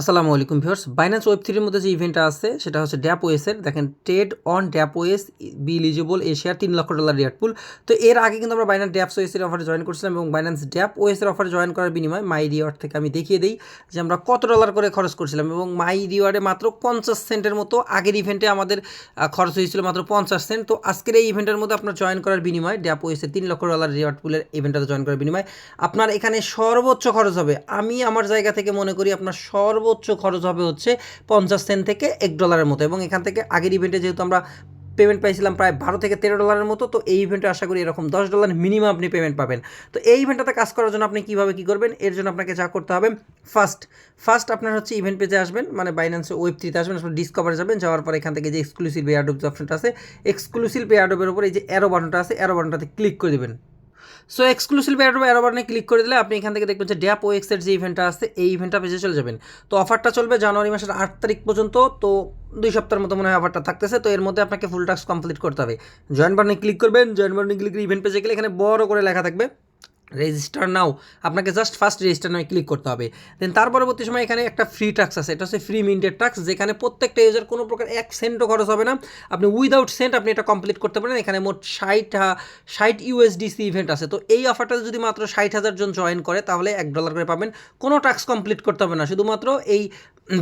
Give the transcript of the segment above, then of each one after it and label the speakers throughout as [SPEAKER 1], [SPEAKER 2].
[SPEAKER 1] আসসালামু আলাইকুম viewers. Binance web থ্রির মধ্যে যে ইভেন্টটা আছে, সেটা হচ্ছে ড্যাপ ওয়েসের দেখেন trade on dapp ways be eligible এশিয়ার তিন লক্ষ ডলার রিয়াট পুল তো এর আগে কিন্তু আমরা বাইন্যান্স ড্যাপস ওয়েসের অফারে জয়েন করছিলাম এবং বাইন্যান্স ড্যাপ ওয়েসের অফারে জয়েন করার বিনিময়ে মাই রিওয়ার্ড থেকে আমি দেখিয়ে দিই যে আমরা কত ডলার করে খরচ করছিলাম এবং মাই রিওয়ার্ডে মাত্র পঞ্চাশ সেন্টের মতো আগের ইভেন্টে আমাদের খরচ হয়েছিল মাত্র পঞ্চাশ সেন্ট তো আজকের এই ইভেন্টের মধ্যে আপনার জয়েন করার বিনিময়ে ড্যাপ ওয়েসের তিন লক্ষ ডলার রিওয়ার্ড পুলের ইভেন্টটাতে জয়েন করার বিনিময়ে আপনার এখানে সর্বোচ্চ খরচ হবে। আমি আমার জায়গা থেকে মনে করি আপনার সর্বোচ্চ খরচ হবে হচ্ছে পঞ্চাশ সেন্ট থেকে এক ডলারের মতো। এবং এখান থেকে আগের ইভেন্টে যেহেতু আমরা পেমেন্ট পাইছিলাম প্রায় বারো থেকে তেরো ডলারের মতো, তো এই ইভেন্টে আশা করি এরকম দশ ডলার মিনিমাম আপনি পেমেন্ট পাবেন। তো এই ইভেন্টটাতে কাজ করার জন্য আপনি কীভাবে কী করবেন? এর জন্য আপনাকে যা করতে হবে ফার্স্ট ফার্স্ট আপনার হচ্ছে ইভেন্ট পেজে আসবেন মানে বাইন্যান্সে ওয়েব থ্রিতে আসবেন আসলে ডিসকভারে যাবেন, যাওয়ার পর এখান থেকে যে এক্সক্লুসিভ এয়ারডোব যে অপশনটা আছে এক্সক্লুসিভ এয়ারডোবের উপর এই যে অ্যারো বাটনটা আছে অ্যারো বাটনটাতে ক্লিক করে দেবেন। সো এক্সক্লুসিভ অ্যাড অ্যারো বাটনে ক্লিক করে দিলে আপনি এখান থেকে দেখবেন যে ড্যাপ ও এক্সের যে ইভেন্টটা আসছে, এই ইভেন্টটা পেজে চলে যাবেন। তো অফারটা চলবে জানুয়ারি মাসের আট তারিখ পর্যন্ত, তো দুই সপ্তাহের মতো মনে হয় অফারটা থাকতেছে, তো এর মধ্যে আপনাকে ফুল টাস্ক কমপ্লিট করতে হবে। জয়েন বাটনে ক্লিক করবেন জয়েন বাটনে ক্লিক করে ইভেন্ট পেজে গেলে এখানে বড় করে লেখা থাকবে। রেজিস্টার নাও আপনাকে just first register now click করতে হবে। দেন তার পরবর্তী সময় এখানে একটা ফ্রি টাক্স আছে। এটা হচ্ছে ফ্রি মিন্টেড টাক্স যেখানে প্রত্যেকটা ইউজার কোনো প্রকার এক সেন্টও খরচ হবে না। আপনি উইদাউট সেন্ট আপনি এটা কমপ্লিট করতে পারেন। এখানে মোট ষাট ষাট ইউএসডিসি ইভেন্ট আছে। তো এই অফারটাতে যদি মাত্র ষাট হাজার জন জয়েন করে, তাহলে এক ডলার করে পাবেন। কোনো টাক্স কমপ্লিট করতে হবে না। শুধুমাত্র এই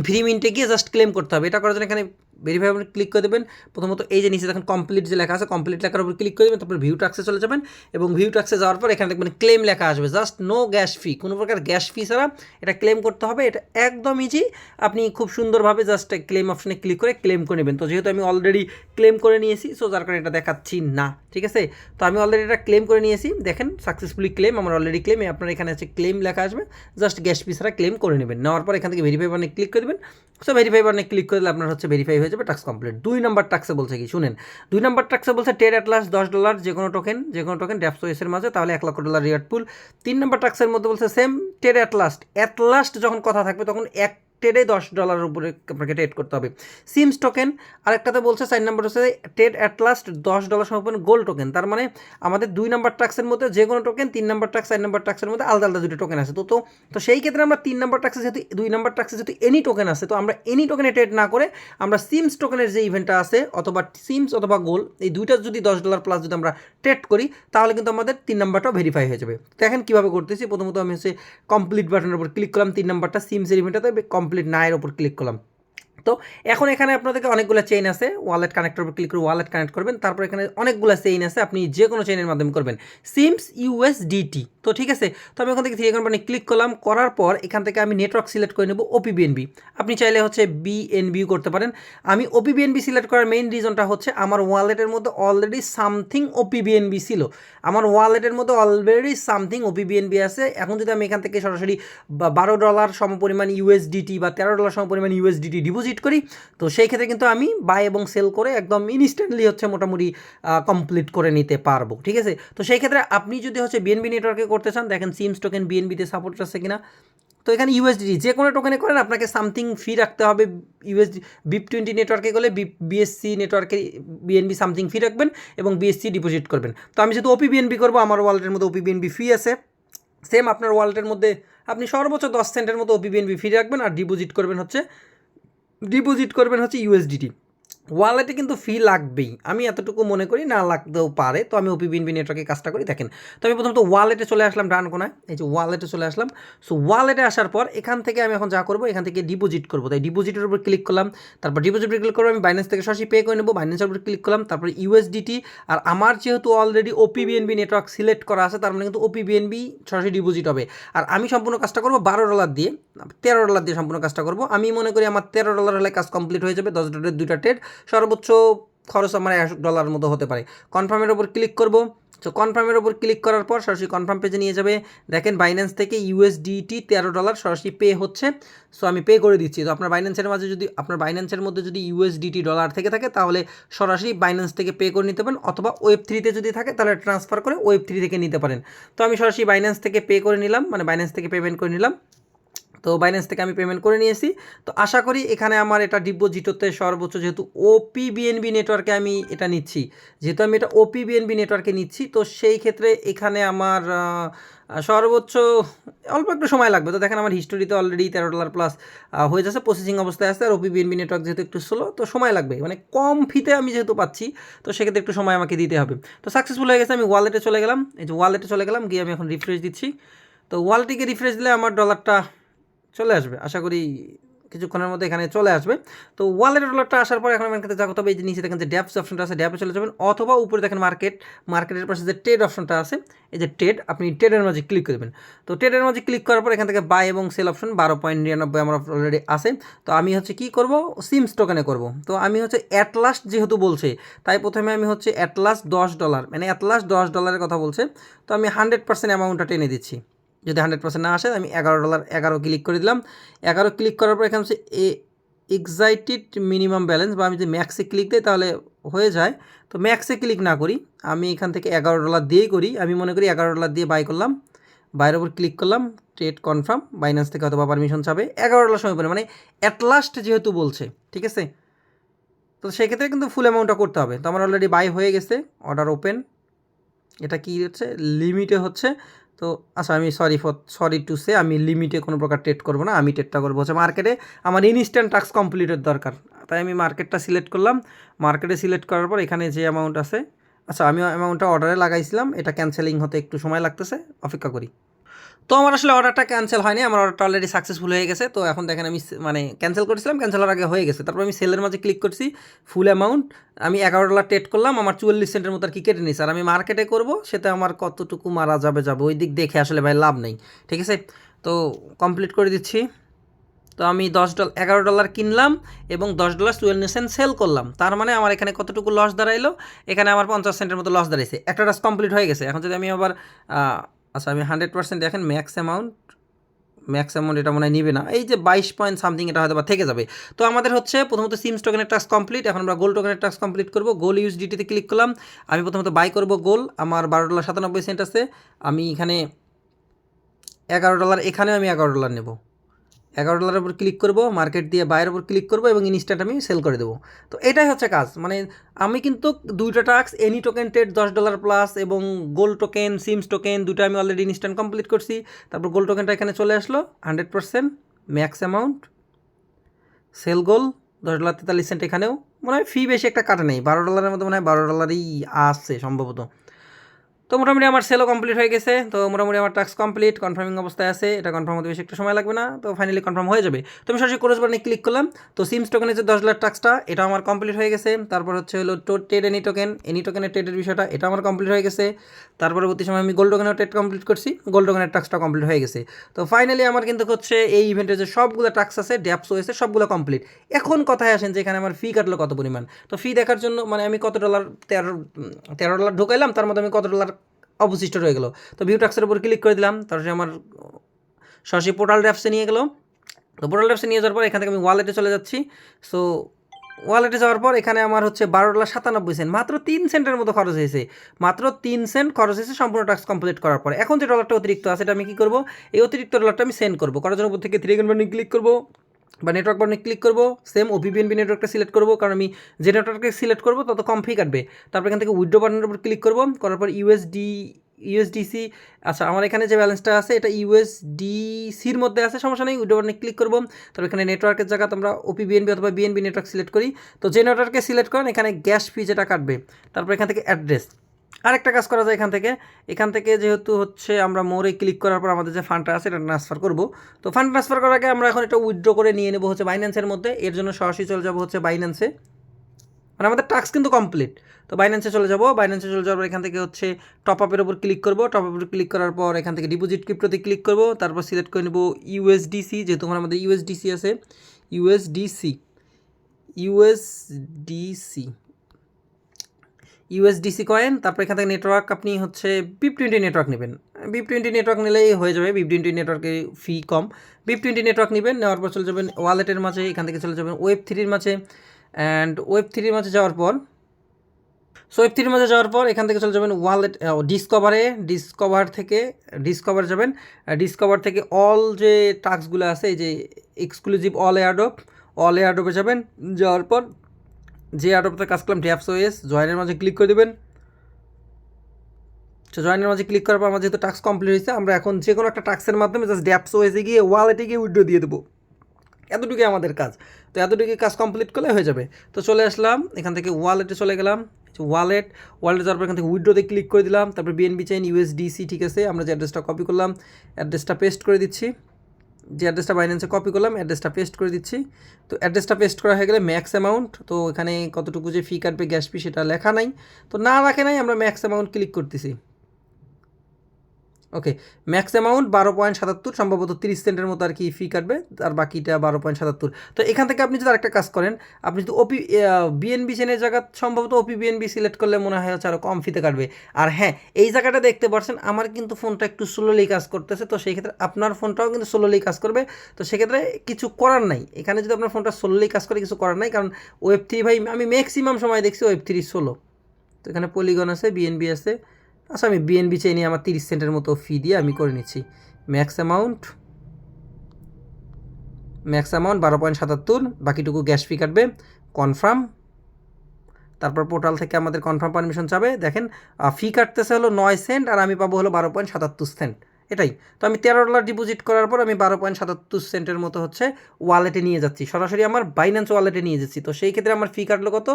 [SPEAKER 1] ফ্রি মিন্টে গিয়ে জাস্ট ক্লেম করতে হবে। এটা করার জন্য এখানে ভেরিফাই আপনি ক্লিক করে দেবেন। প্রথমত এই যে নিচে দেখেন কমপ্লিট যে লেখা আছে কমপ্লিট লেখার উপর ক্লিক করে দেবেন, তারপর ভিউ টাক্সে চলে যাবেন এবং ভিউ টাক্সে যাওয়ার পর এখানে দেখবেন ক্লেম লেখা আসবে। জাস্ট নো গ্যাস ফি কোনো প্রকার গ্যাস ফি ছাড়া এটা ক্লেম করতে হবে। এটা একদম ইজি আপনি খুব সুন্দরভাবে জাস্ট ক্লেম অপশনে ক্লিক করে ক্লেম করে নেবেন। তো যেহেতু আমি অলরেডি ক্লেম করে নিয়েছি সো যার কারণে এটা দেখাচ্ছি না, ঠিক আছে? তো আমি অলরেডি এটা ক্লেম করে নিয়েছি। দেখেন সাকসেসফুলি ক্লেম আমার অলরেডি ক্লেম আপনার এখানে আছে ক্লেম লেখা আসবে। জাস্ট গ্যাস ফি ছাড়া ক্লেম করে নেবেন। নেওয়ার পর এখান থেকে ভেরিফাই বাটনে ক্লিক করে দেবেন। সো ভেরিফাই বাটনে ক্লিক করলে আপনার হচ্ছে ভেরিফাই হয়ে যাবে ট্যাক্স কমপ্লিট দুই নম্বর টাক্সে বলছে কি, শুনেন, দুই নম্বর টাক্সে বলছে টেড অ্যাটলাস দশ ডলার যে কোনো টোকেন যে কোনো টোকেন ড্যাপসো এসের মাঝে, তাহলে এক লক্ষ ডলার রিয়ার্ড পুল তিন নম্বর টাক্সের মধ্যে বলছে সেম টেড অ্যাটলাস্ট অ্যাটলাস্ট যখন কথা থাকবে তখন এক টেডে দশ ডলারের উপরে আপনাকে ট্রেড করতে হবে। সিমস টোকেন আরেকটাতে বলছে চার নম্বর হচ্ছে ট্রেড অ্যাট লাস্ট দশ ডলার সময় গোল্ড টোকেন তার মানে আমাদের দুই নম্বর ট্যাক্সের মধ্যে যে কোনো টোকেন তিন নম্বর ট্যাক্স চার নম্বর ট্যাক্সের মধ্যে আলাদা আলাদা দুটো টোকেন আছে। তো তো তো সেই ক্ষেত্রে আমরা তিন নম্বর ট্যাক্সে যেহেতু, দুই নম্বর ট্যাক্সে যেহেতু এনি টোকেন আছে, তো আমরা এনি টোকেনে ট্রেড না করে আমরা সিমস টোকেনের যে ইভেন্টটা আছে, অথবা সিমস অথবা গোল এই দুইটা যদি দশ ডলার প্লাস যদি আমরা ট্রেড করি, তাহলে কিন্তু আমাদের তিন নাম্বারটাও ভেরিফাই হয়ে যাবে। দেখেন কীভাবে করতেছি? প্রথমত আমি হচ্ছে কমপ্লিট বাটনের উপর ক্লিক করলাম, তিন নাম্বারটা সিমসের ইভেন্টটাতে কমপ্লিট নায়ের উপর ক্লিক করলাম। তো এখন এখানে আপনাদেরকে অনেকগুলো চেইন আছে। ওয়ালেট কানেক্টর উপর ক্লিক করে ওয়ালেট কানেক্ট করবেন। তারপর এখানে অনেকগুলো চেইন আছে, আপনি যে কোনো চেইনের মাধ্যমে করবেন। সিমস ইউএসডিটি তো ঠিক আছে? তো আমি ওখান থেকে থ্রি কোম্পানি ক্লিক করলাম, করার পর এখান থেকে আমি নেটওয়ার্ক সিলেক্ট করে নেব ওপিবিএনবি আপনি চাইলে হচ্ছে বিএনবি করতে পারেন। আমি ওপিবিএনবি সিলেক্ট করার মেইন রিজনটা হচ্ছে আমার ওয়ালেটের মধ্যে অলরেডি সামথিং ওপিবিএনবি ছিল। আমার ওয়ালেটের মধ্যে অলরেডি সামথিং ওপিবিএনবি আছে। এখন যদি আমি এখান থেকে সরাসরি বারো ডলার সম সমপরিমাণ ইউএসডিটি বা তেরো ডলার সম সমপরিমাণ ইউএসডিটি ডিপোজিট করি। তো সেই ক্ষেত্রে কিন্তু আমি বাই এবং সেল করে একদম ইনস্ট্যান্টলি হচ্ছে মোটামুটি কমপ্লিট করে নিতে পারব, ঠিক আছে? তো সেই ক্ষেত্রে আপনি যদি হচ্ছে বিএনবি নেটওয়ার্কে করতে চান, দেখেন সিমস টোকেন বিএনবিতে সাপোর্ট আছে কিনা। তো এখানে ইউএসডি যে কোনো টোকেনে করেন, আপনাকে সামথিং ফি রাখতে হবে। ইউএসডি বিপ টোয়েন্টি নেটওয়ার্কে গেলে বিএসসি নেটওয়ার্কে বিএনবি সামথিং ফি রাখবেন এবং বিএসসি ডিপোজিট করবেন। তো আমি যেহেতু ওপি বিএনবি করব, আমার ওয়ালেটের মধ্যে ওপি বিএনবি ফি আছে। সেম আপনার ওয়ালেটের মধ্যে আপনি সর্বোচ্চ দশ সেন্টের মতো ওপি বিএনবি ফি রাখবেন আর ডিপোজিট করবেন হচ্ছে ডিপোজিট করবেন হচ্ছে ইউএসডিটি। ওয়ালেটে কিন্তু ফি লাগবেই। আমি এতটুকু মনে করি, না লাগতেও পারে। তো আমি ওপি বিনবি নেটওয়ার্কে কাজটা করি। দেখেন, তো আমি প্রথমত ওয়ালেটে চলে আসলাম ডান কোনায়। এই যে ওয়ালেটে চলে আসলাম। সো ওয়ালেটে আসার পর এখান থেকে আমি এখন যা করব, এখান থেকে ডিপোজিট করব। তাই ডিপোজিটের উপর ক্লিক করলাম। তারপর ডিপোজিট ক্লিক করব, আমি বাইন্যান্স থেকে সরাসরি পে করে নেব। বাইন্যান্সের উপর ক্লিক করলাম। তারপর ইউএসডিটি আর আমার যেহেতু already OP BNB network select করা আছে, তার মানে কিন্তু ওপি বিএনবি সরাসরি ডিপোজিট হবে। আর আমি সম্পূর্ণ কাজটা করব বারো ডলার দিয়ে। তেরো ডলার দিয়ে সম্পূর্ণ কাজটা করব। আমি মনে করি আমার তেরো ডলার হলে কাজ কমপ্লিট হয়ে যাবে। দশ ডলারের দুইটা ট্রেড সর্বোচ্চ খরচ আমার একশো ডলার মতো হতে পারে। কনফার্মের ওপর ক্লিক করব। তো কনফার্মের ওপর ক্লিক করার পর সরাসরি কনফার্ম পেজে নিয়ে যাবে। দেখেন বাইন্যান্স থেকে ইউএসডিটি তেরো ডলার সরাসরি পে হচ্ছে। সো আমি পে করে দিচ্ছি। তো আপনার বাইন্যান্সের মাঝে যদি আপনার বাইন্যান্সের মধ্যে যদি ইউএসডিটি ডলার থেকে থাকে, তাহলে সরাসরি বাইন্যান্স থেকে পে করে নিতে পারেন। অথবা ওয়েব থ্রিতে যদি থাকে, তাহলে ট্রান্সফার করে ওয়েব থ্রি থেকে নিতে পারেন। তো আমি সরাসরি বাইন্যান্স থেকে পে করে নিলাম। মানে বাইন্যান্স থেকে পেমেন্ট করে নিলাম। তো বাইন্যান্স থেকে আমি পেমেন্ট করে নিয়েছি। তো আশা করি এখানে আমার এটা ডিপোজিট হতে সর্বোচ্চ যেহেতু ওপি বিএনবি নেটওয়ার্কে আমি এটা নিচ্ছি। যেহেতু আমি এটা ওপি বিএনবি নেটওয়ার্কে নিচ্ছি, তো সেই ক্ষেত্রে এখানে আমার সর্বোচ্চ অল্প একটু সময় লাগবে। তো দেখেন আমার হিস্টোরিতে অলরেডি তেরো ডলার প্লাস হয়ে যাচ্ছে প্রসেসিং অবস্থায় আছে, আর ওপি বিএনবি নেটওয়ার্ক যেহেতু একটু স্লো তো সময় লাগবে। মানে কম ফিতে আমি যেহেতু পাচ্ছি, তো সেক্ষেত্রে একটু সময় আমাকে দিতে হবে। তো সাকসেসফুল হয়ে গেছে, আমি ওয়ালেটে চলে গেলাম। এই যে ওয়ালেটে চলে গেলাম, গিয়ে আমি এখন রিফ্রেশ দিচ্ছি। তো ওয়ালেটে রিফ্রেশ দিলে আমার ডলারটা চলে আসবে। আশা করি কিছুক্ষণের মধ্যে এখানে চলে আসবে। তো ওয়ালেট ডলারটা আসার পর এখন কাছে যাব তবে এই যে নিচে দেখেন যে ড্যাপস অপশনটা আছে ড্যাপে চলে যাবেন। অথবা উপরে দেখেন মার্কেট মার্কেটের পাশে যে ট্রেড অপশনটা আছে, এই যে ট্রেড আপনি ট্রেডের মাঝে ক্লিক করবেন তো ট্রেডের মাঝে ক্লিক করার পর এখান থেকে বাই এবং সেল অপশন বারো পয়েন্ট নিরানব্বই আমার অলরেডি আছে। তো আমি হচ্ছে কি করব? সিমস টোকেনে করব। তো আমি হচ্ছে অ্যাট লাস্ট যেহেতু বলছে, তাই প্রথমে আমি হচ্ছে অ্যাট লাস্ট দশ ডলার মানে অ্যাট লাস্ট দশ ডলারের কথা বলছে। তো আমি হান্ড্রেড পার্সেন্ট অ্যামাউন্টটা টেনে দিচ্ছি। যদি হান্ড্রেড পার্সেন্ট না আসে, আমি এগারো ডলার এগারো ক্লিক করে দিলাম। এগারো ক্লিক করার পর এখানে হচ্ছে এ এক্সাইটেড মিনিমাম ব্যালেন্স বা আমি যদি ম্যাক্সে ক্লিক দিই তাহলে হয়ে যায়। তো ম্যাক্সে ক্লিক না করি, আমি এখান থেকে এগারো ডলার দিয়েই করি। আমি মনে করি এগারো ডলার দিয়ে বাই করলাম। বাইরের উপর ক্লিক করলাম ট্রেড কনফার্ম বাইন্যান্স থেকে অথবা পারমিশন চাবে এগারো ডলার সময় পরে মানে অ্যাট লাস্ট যেহেতু বলছে, ঠিক আছে? তো সেক্ষেত্রে কিন্তু ফুল অ্যামাউন্টটা করতে হবে। তো আমার অলরেডি বাই হয়ে গেছে অর্ডার ওপেন এটা কি হচ্ছে? লিমিটে হচ্ছে তো আচ্ছা আমি sorry for sorry to say আমি লিমিটে কোনো প্রকার ট্রেড করব না, আমি ট্রেডটা করব। হচ্ছে মার্কেটে আমার ইনস্ট্যান্ট টাস্ক কমপ্লিটের দরকার। তাই আমি মার্কেটটা সিলেক্ট করলাম। মার্কেটে সিলেক্ট করার পর এখানে যে অ্যামাউন্ট আছে আচ্ছা আমি অ্যামাউন্টটা অর্ডারে লাগাইছিলাম, এটা ক্যান্সেলিং হতে একটু সময় লাগতেছে, অপেক্ষা করি। তো আমার আসলে অর্ডারটা ক্যান্সেল হয়নি, আমার অর্ডারটা অলরেডি সাকসেসফুল হয়ে গেছে। তো এখন দেখেন আমি মানে ক্যান্সেল করেছিলাম ক্যান্সেল আগে হয়ে গেছে। তারপর আমি সেলের মাঝে ক্লিক করছি ফুল অ্যামাউন্ট আমি এগারো ডলার ট্রেড করলাম, আমার চুয়াল্লিশ সেন্টের মতো আর কি কেটে নিছে আর আমি মার্কেটে করব, সেটা আমার কতটুকু মারা যাবে যাবে, ওই দিক দেখে আসলে ভাই লাভ নেই। ঠিক আছে? তো কমপ্লিট করে দিচ্ছি। তো আমি দশ ডলার এগারো ডলার কিনলাম এবং দশ ডলার চুয়াল্লিশ সেন্ট সেল করলাম। তার মানে আমার এখানে কতটুকু লস দাঁড়াইলো? এখানে আমার পঞ্চাশ সেন্টের মতো লস দাঁড়াইছে। একটা টাস্ক কমপ্লিট হয়ে গেছে। এখন যদি আমি আবার আচ্ছা আমি হান্ড্রেড পার্সেন্ট দেখেন ম্যাক্স অ্যামাউন্ট ম্যাক্স অ্যামাউন্ট এটা মনে হয় নিবে না। এই যে বাইশ পয়েন্ট সামথিং এটা হয়তো বা থেকে যাবে। তো আমাদের হচ্ছে প্রথমত সিমস টোকেনের টাস্ক কমপ্লিট এখন আমরা গোল টোকেনের টাস্ক কমপ্লিট করব। গোল ইউএসডিটিতে ক্লিক করলাম। আমি প্রথমত বাই করব গোল আমার বারো ডলার সাতানব্বই সেন্ট আছে। আমি এখানে এগারো ডলার এখানেও আমি এগারো ডলার নেব। এগারো ডলারের উপর ক্লিক করব মার্কেট দিয়ে বাইরের উপর ক্লিক করব এবং ইনস্ট্যান্ট আমি সেল করে দেবো। তো এটাই হচ্ছে কাজ। মানে আমি কিন্তু দুইটা টাস্ক এনি টোকেন ট্রেড দশ ডলার প্লাস এবং গোল্ড টোকেন সিমস টোকেন দুটো আমি অলরেডি ইনস্ট্যান্ট কমপ্লিট করছি। তারপর গোল্ড টোকেনটা এখানে চলে আসলো hundred percent max amount sell gold দশ ডলার তেতাল্লিশ সেন্ট এখানেও। মনে হয় ফি বেশি একটা কাটা নেই, বারো ডলারের মধ্যে মনে হয় বারো ডলারই আসছে সম্ভবত। তো মোটামুটি আমার সেলও কমপ্লিট হয়ে গেছে। তো মোটামুটি আমার টাস্ক কমপ্লিট কনফার্মিং অবস্থায় আছে। এটা কনফার্ম হতে বেশি একটু সময় লাগবে না। তো ফাইনালি কনফার্ম হয়ে যাবে। তো আমি সরাসরি কোর্স বাটনে ক্লিক করলাম। তো সিমস টোকেনের যে দশ ডলার টাস্কটা এটা আমার কমপ্লিট হয়ে গেছে। তারপর হচ্ছে হলো ট্রেড এনি টোকেন এনি টোকেনের ট্রেডের বিষয়টা, এটা আমার কমপ্লিট হয়ে গেছে। তার পরবর্তী সময় আমি গোল্ড টোকেনের ট্রেড কমপ্লিট করছি। গোল্ড টোকেনের টাস্কটা কমপ্লিট হয়ে গেছে। তো ফাইনালি আমার কিন্তু হচ্ছে এই ইভেন্টের যে সবগুলো টাস্ক আছে ড্যাপস হয়েছে সবগুলো কমপ্লিট এখন কথায় আসেন যে এখানে আমার ফি কাটলো কত পরিমাণ। তো ফি দেখার জন্য মানে আমি কত ডলার তেরো তেরো ডলার ঢুকাইলাম, তার মধ্যে আমি কত ডলার অবশিষ্ট রয়ে গেলো। তো ভিউ টাক্সের উপর ক্লিক করে দিলাম, তারপরে আমার সরাসরি পোর্টাল ড্যাপসে নিয়ে গেলো। তো পোর্টাল ড্যাপসে নিয়ে যাওয়ার পর এখান থেকে আমি ওয়ালেটে চলে যাচ্ছি। সো ওয়ালেটে যাওয়ার পর এখানে আমার হচ্ছে বারো ডলার সাতানব্বই সেন্ট, মাত্র তিন সেন্টের মতো খরচ হয়েছে। মাত্র তিন সেন্ট খরচ হয়েছে সম্পূর্ণ টাস্ক কমপ্লিট করার পর। এখন যে ডলারটা অতিরিক্ত আছে, এটা আমি কী করব? এই অতিরিক্ত ডলারটা আমি সেন্ড করব। করার জন্য থেকে থ্রি বাটনে ক্লিক করব। বা নেটওয়ার্ক বাটনে ক্লিক করব সেম ওপিবিএনবি নেটওয়ার্কটা সিলেক্ট করব, কারণ আমি যে নেটওয়ার্ককে সিলেক্ট করব, তত কম ফি কাটবে। তারপর এখান থেকে উইড্রো বাটনের উপর ক্লিক করব, করার পর ইউএসডি ইউএসডিসি আচ্ছা আমার এখানে যে ব্যালেন্সটা আছে, এটা ইউএসডিসির মধ্যে আছে, সমস্যা নেই উইড্রো বাটনে ক্লিক করব। তারপর এখানে নেটওয়ার্কের জায়গা তোমরা ওপি বিএনবি অথবা বিএনবি নেটওয়ার্ক সিলেক্ট করি। তো যে নেটওয়ার্কে সিলেক্ট করেন, এখানে গ্যাস ফি যেটা কাটবে, তারপর এখান থেকে অ্যাড্রেস আরেকটা কাজ করা যায় এখান থেকে। এখান থেকে যেহেতু হচ্ছে আমরা মোড়ে ক্লিক করার পর আমাদের যে ফান্ডটা আছে, এটা ট্রান্সফার করব। তো ফান্ড ট্রান্সফার করার আগে আমরা এখন এটা উইথড্র করে নিয়ে নেব হচ্ছে বাইন্যান্সের মধ্যে। এর জন্য সরাসরি চলে যাব হচ্ছে বাইন্যান্সে মানে আমাদের টাস্ক কিন্তু কমপ্লিট তো বাইন্যান্সে চলে যাব। বাইন্যান্সে চলে যাওয়ার পর এখান থেকে হচ্ছে টপ আপের উপর ক্লিক করব। টপ আপের ক্লিক করার পর এখান থেকে ডিপোজিট ক্রিপ্টোতে ক্লিক করব। তারপর সিলেক্ট করে নেব ইউএসডিসি যেহেতু আমাদের ইউএসডিসি আছে। ইউএসডিসি ইউএসডিসি ইউএসডিসি কয়েন, তারপর এখান থেকে নেটওয়ার্ক আপনি হচ্ছে বিপ টোয়েন্টি নেটওয়ার্ক নেবেন। বিপ টোয়েন্টি নেটওয়ার্ক নিলেই হয়ে যাবে বিপ টোয়েন্টি নেটওয়ার্কের ফি কম। বিপ টোয়েন্টি নেটওয়ার্ক নেবেন, নেওয়ার পর চলে যাবেন ওয়ালেটের মাঝে, এখান থেকে চলে যাবেন ওয়েব থ্রির মাঝে। অ্যান্ড ওয়েব থ্রির মাঝে যাওয়ার পর সো ওয়েব থ্রির মাঝে যাওয়ার পর এখান থেকে চলে যাবেন ওয়ালেট ডিসকভারে ডিসকভার থেকে ডিসকভার যাবেন। ডিসকভার থেকে অল যে টাস্কগুলো আছে, এই যে এক্সক্লুসিভ অল এয়ারডপ অল এয়ারডপে যাবেন। যাওয়ার পর যে এয়ারডপতে কাজ করলাম ড্যাপস ওএস জয়েনের মাঝে ক্লিক করে দেবেন। সো জয়েনের মাঝে ক্লিক করার পর আমার যেহেতু টাস্ক কমপ্লিট হয়েছে, আমরা এখন যে কোনো একটা টাস্কের মাধ্যমে জাস্ট ড্যাপস ওয়েসে গিয়ে ওয়ালেটে গিয়ে উইড্রো দিয়ে দেবো। এতটুকুই আমাদের কাজ। তো এতটুকু কাজ কমপ্লিট করলে হয়ে যাবে। তো চলে আসলাম, এখান থেকে ওয়ালেটে চলে গেলাম। ওয়ালেট ওয়ালেটে যাওয়ার পর এখান থেকে উইড্রোতে ক্লিক করে দিলাম। তারপর বিএনবি চেইন ইউএসডিসি ঠিক আছে, আমরা যে অ্যাড্রেসটা কপি করলাম অ্যাড্রেসটা পেস্ট করে দিচ্ছি। যে অ্যাড্রেসটা বাইন্যান্সে কপি করলাম অ্যাড্রেসটা পেস্ট করে দিচ্ছি। তো অ্যাড্রেসটা পেস্ট করা হয়ে গেলে ম্যাক্স অ্যামাউন্ট তো এখানে কতটুকু যে ফি কাটবে গ্যাস ফি সেটা লেখা নাই। তো না রাখে নাই, আমরা ম্যাক্স অ্যামাউন্ট ক্লিক করতেছি। ওকে ম্যাক্স অ্যামাউন্ট বারো পয়েন্ট সাতাত্তর, সম্ভবত তিরিশ সেন্টের মতো আর কি ফি কাটবে, আর বাকিটা বারো পয়েন্ট সাতাত্তর। তো এখান থেকে আপনি যদি আরেকটা কাজ করেন, আপনি যদি ওপি বিএনবি চেনের জায়গা, সম্ভবত ওপি বিএনবি সিলেক্ট করলে মনে হয় হচ্ছে আরও কম ফিতে কাটবে। আর হ্যাঁ এই জায়গাটা দেখতে পাচ্ছেন আমার কিন্তু ফোনটা একটু স্লোলি কাজ করতেছে, তো সেই ক্ষেত্রে আপনার ফোনটাও কিন্তু স্লোলি কাজ করবে। তো সেক্ষেত্রে কিছু করার নাই, এখানে যদি আপনার ফোনটা স্লোলি কাজ করে, কিছু করার নাই, কারণ ওয়েব থ্রি ভাই, আমি ম্যাক্সিমাম সময় দেখছি ওয়েব থ্রি ষোলো তো এখানে পলিগন আছে বিএনবি আছে আচ্ছা আমি বিএনবি চেয়ে নিয়ে আমার তিরিশ সেন্টের মতো ফি দিয়ে আমি করে নিচ্ছি। ম্যাক্স অ্যামাউন্ট ম্যাক্স অ্যামাউন্ট বারো পয়েন্ট সাতাত্তর, বাকিটুকু গ্যাস ফি কাটবে কনফার্ম তারপর পোর্টাল থেকে আমাদের কনফার্ম পারমিশন চাবে। দেখেন ফি কাটতেছে হলো নয় সেন্ট আর আমি পাবো হলো বারো পয়েন্ট সাতাত্তর সেন্ট। এটাই। তো আমি তেরো ডলার ডিপোজিট করার পর আমি বারো পয়েন্ট সাতাত্তর সেন্টের মতো হচ্ছে ওয়ালেটে নিয়ে যাচ্ছি। সরাসরি আমার বাইন্যান্স ওয়ালেটে নিয়ে যাচ্ছি। তো সেই ক্ষেত্রে আমার ফি কাটলো কত?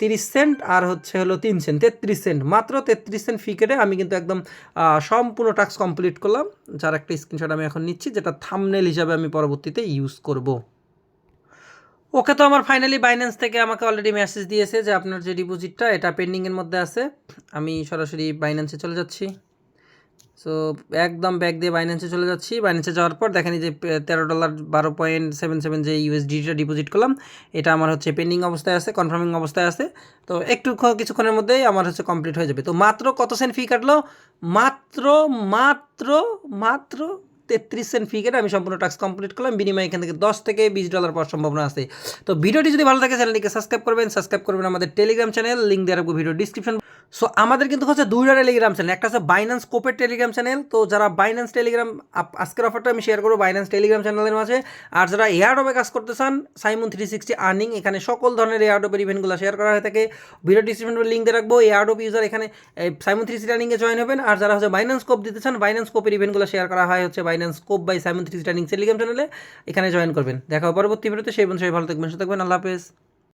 [SPEAKER 1] তিরিশ সেন্ট আর হচ্ছে হলো তিন সেন্ট তেত্রিশ সেন্ট মাত্র তেত্রিশ সেন্ট ফি কেটে আমি কিন্তু একদম সম্পূর্ণ টাস্ক কমপ্লিট করলাম। যার একটা স্ক্রিনশট আমি এখন নিচ্ছি, যেটা থামনেল হিসাবে আমি পরবর্তীতে ইউজ করব। ওকে, তো আমার ফাইনালি বাইন্যান্স থেকে আমাকে অলরেডি মেসেজ দিয়েছে যে আপনার যে ডিপোজিটটা এটা পেন্ডিংয়ের মধ্যে আছে। আমি সরাসরি বাইন্যান্সে চলে যাচ্ছি। সো একদম ব্যাগ দিয়ে বাইন্যান্সে চলে যাচ্ছি। বাইন্যান্সে যাওয়ার পর দেখেন যে তেরো ডলার বারো পয়েন্ট সেভেন সেভেন যে ইউএসডিটা ডিপোজিট করলাম, এটা আমার হচ্ছে পেন্ডিং অবস্থায় আছে কনফার্মিং অবস্থায় আছে। তো একটু কিছুক্ষণের মধ্যেই আমার হচ্ছে কমপ্লিট হয়ে যাবে। তো মাত্র কত সেন্ট ফি কাটলো? মাত্র মাত্র মাত্র তেত্রিশ সেন্ট ফি কেটে আমি সম্পূর্ণ টাস্ক কমপ্লিট করলাম। বিনিময়ে এখান থেকে দশ থেকে বিশ ডলার পাওয়ার সম্ভাবনা আছে। তো ভিডিওটি যদি ভালো থাকে চ্যানেলটিকে সাবস্ক্রাইব করবেন। সাবস্ক্রাইব করবেন আমাদের টেলিগ্রাম চ্যানেল লিঙ্ক দেওয়া রাখব ভিডিও ডিসক্রিপশন সো আমাদের কিন্তু হচ্ছে দুইটা টেলিগ্রাম চ্যানেল একটা হচ্ছে বাইন্যান্স কোপের টেলিগ্রাম চ্যানেল তো যারা বাইন্যান্স টেলিগ্রাম আজকের অফারটা আমি শেয়ার করব বাইন্যান্স টেলিগ্রাম চ্যানেলের মাঝে। আর যারা এয়ারডোবে কাজ করতে চান সাইমন থ্রি সিক্সটি আর্নিং এখানে সকল ধরনের এয়ারডোপের ইভেন্টগুলো শেয়ার করা হয়ে থাকে। ভিডিও ডিসক্রিপশনের লিঙ্ক দিয়ে রাখব। এয়ারডোপ ইউজার এখানে সাইমন থ্রি সিক্সটি আর্নিংয়ে জয়েন হবেন। আর যারা হচ্ছে বাইন্যান্স কোপ দিতে চান বাইন্যান্স কোপের ইভেন্টগুলো শেয়ার করা হয় হচ্ছে বাইন্যান্স কোপ by Simon three sixty earning Telegram চ্যানেলে এখানে জয়েন করবেন। দেখা পরবর্তী ভিডিওতে সেই বন্ধু সবাই ভালো থাকবেন, সুস্থ থাকবেন। আল্লাহ হাফেজ।